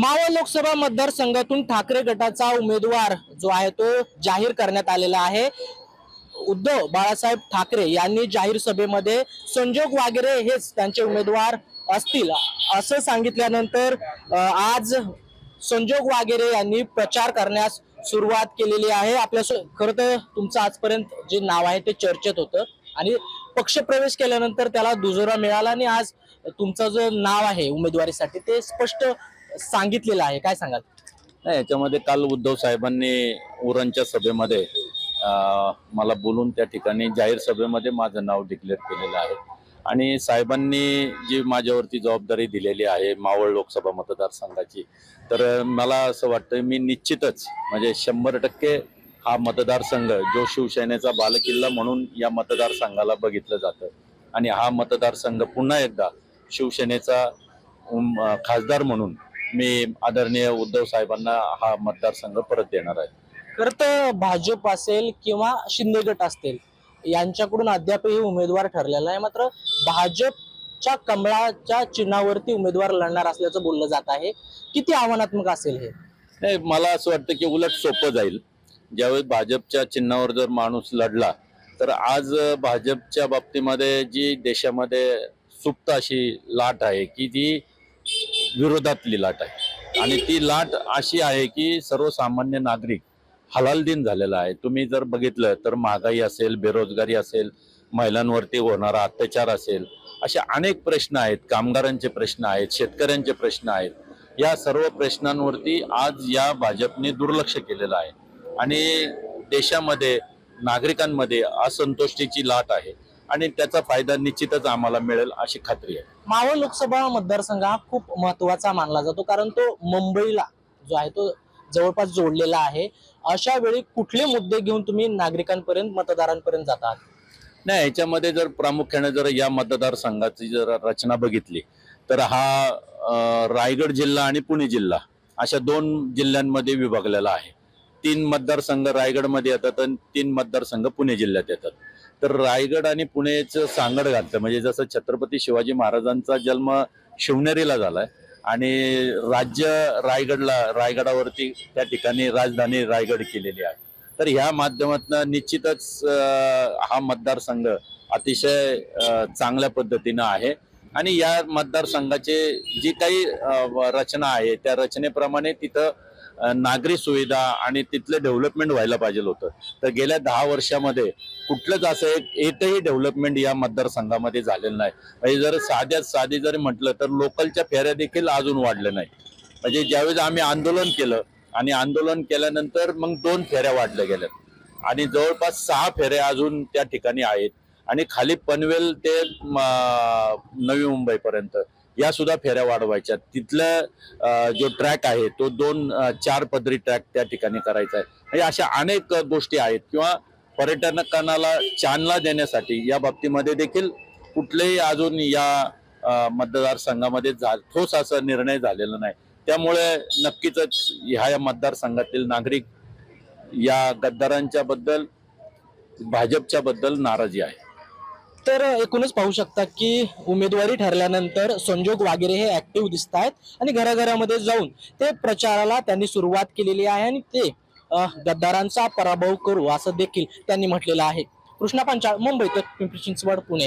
मावळ लोकसभा मतदारसंघातून ठाकरे गटाचा उमेदवार जो आहे तो जाहीर करण्यात आलेला आहे. उद्धव बाळासाहेब ठाकरे यांनी जाहीर सभेमध्ये संजोग वागेरे हेच त्यांचे उमेदवार असतील असं सांगितल्यानंतर आज संजोग वागेरे यांनी प्रचार करण्यास सुरुवात केलेली आहे. आपल्या खरं तर तुमचं आजपर्यंत जे नाव आहे ते चर्चेत होतं आणि पक्षप्रवेश केल्यानंतर त्याला दुजोरा मिळाला आणि आज तुमचं जे नाव आहे उमेदवारीसाठी ते स्पष्ट सांगितलेलं आहे. काय सांगाल? नाही याच्यामध्ये काल उद्धव साहेबांनी उरणच्या सभेमध्ये अं, मला बोलून त्या ठिकाणी जाहीर सभेमध्ये माझं नाव डिक्लेअर केलेलं आहे. आणि साहेबांनी जी माझ्यावरती जबाबदारी दिलेली आहे मावळ लोकसभा मतदारसंघाची तर मला असं वाटतं मी निश्चितच म्हणजे शंभर टक्के हा मतदारसंघ जो शिवसेनेचा बालकिल्ला म्हणून या मतदारसंघाला बघितलं जातं. आणि हा मतदारसंघ पुन्हा एकदा शिवसेनेचा उम, अं, खासदार म्हणून मी आदरणीय उद्धव साहेबांना हा मतदारसंघ परत देणार आहे. खरं तर भाजप असेल किंवा शिंदे गट असतील यांच्याकडून अद्यापही उमेदवार ठरलेला आहे मात्र भाजपच्या कमळाच्या चिन्हावरती उमेदवार लढणार असल्याचं बोललं जात आहे. किती आव्हानात्मक असेल हे? नाही मला असं वाटतं की उलट सोपं जाईल. ज्यावेळेस भाजपच्या चिन्हावर जर माणूस लढला तर आज भाजपच्या बाबतीमध्ये जी देशामध्ये सुप्त अशी लाट आहे की ती विरोधातली लाट आहे. आणि ती लाट अशी आहे की सर्वसामान्य नागरिक हलालदिन झालेला आहे. तुम्ही जर बघितलं तर महागाई असेल बेरोजगारी असेल महिलांवरती होणारा अत्याचार असेल असे अनेक प्रश्न आहेत. कामगारांचे प्रश्न आहेत शेतकऱ्यांचे प्रश्न आहेत. या सर्व प्रश्नांवरती आज या भाजपने दुर्लक्ष केलेलं आहे. आणि देशामध्ये नागरिकांमध्ये असंतोष्टीची लाट आहे. आणि त्याचा फायदा निश्चितच आम्हाला मिळेल अशी खात्री आहे. मावळ लोकसभा मतदारसंघ हा खूप महत्त्वाचा मानला जातो कारण तो मुंबईला जो आहे तो जवळपास जोडलेला आहे. अशा वेळी कुठले मुद्दे घेऊन तुम्ही नागरिकांपर्यंत मतदारांपर्यंत जातात नाही याच्यामध्ये जर प्रामुख्याने जर या मतदारसंघाची जर रचना बघितली तर हा रायगड जिल्हा आणि पुणे जिल्हा अशा दोन जिल्ह्यांमध्ये विभागलेला आहे. तीन मतदारसंघ रायगडमध्ये येतात आणि तीन मतदारसंघ पुणे जिल्ह्यात येतात. तर रायगड आणि पुणेचं सांगड घातलं. म्हणजे जसं छत्रपती शिवाजी महाराजांचा जन्म शिवनेरीला झालाय आणि राज्य रायगडला रायगडावरती त्या ठिकाणी राजधानी रायगड केलेली आहे. तर ह्या माध्यमातून निश्चितच हा मतदारसंघ अतिशय चांगल्या पद्धतीनं आहे. आणि या मतदारसंघाचे जी काही रचना आहे त्या रचनेप्रमाणे तिथं नागरी सुविधा आणि तिथलं डेव्हलपमेंट व्हायला पाहिजे होतं. तर गेल्या दहा वर्षामध्ये कुठलंच असं एक एकही डेव्हलपमेंट या मतदारसंघामध्ये झालेलं नाही. म्हणजे जर साध्यात साधी जरी म्हटलं तर लोकलच्या फेऱ्या देखील अजून वाढल्या नाही म्हणजे ज्यावेळेस आम्ही आंदोलन केलं आणि आंदोलन केल्यानंतर मग दोन फेऱ्या वाढल्या गेल्यात. आणि जवळपास सहा फेऱ्या अजून त्या ठिकाणी आहेत. आणि खाली पनवेल ते नवी मुंबईपर्यंत. या सुद्धा फेऱ्या वाढवायच्या. तिथलं जो ट्रॅक आहे तो दोन चार पदरी ट्रॅक त्या ठिकाणी करायचा आहे. म्हणजे अशा अनेक गोष्टी आहेत. किंवा पर्यटनकांना चालना देण्यासाठी या बाबतीमध्ये देखील कुठलेही अजून या मतदारसंघामध्ये झा ठोस असा निर्णय झालेला नाही. त्यामुळे नक्कीच ह्या या मतदारसंघातील नागरिक या गद्दारांच्या बद्दल भाजपच्या बद्दल नाराजी आहे. तर एकूणच पाहू शकता की उमेदवारी ठरल्यानंतर संजोग वागेरे हे ऍक्टिव्ह दिसत आहेत आणि घराघरामध्ये जाऊन ते प्रचाराला त्यांनी सुरुवात केलेली आहे आणि ते गद्दारांचा पराभव करू असं देखील त्यांनी म्हटलेलं आहे. कृष्णा पांचाळ मुंबई तर पिंपरी चिंचवड पुणे.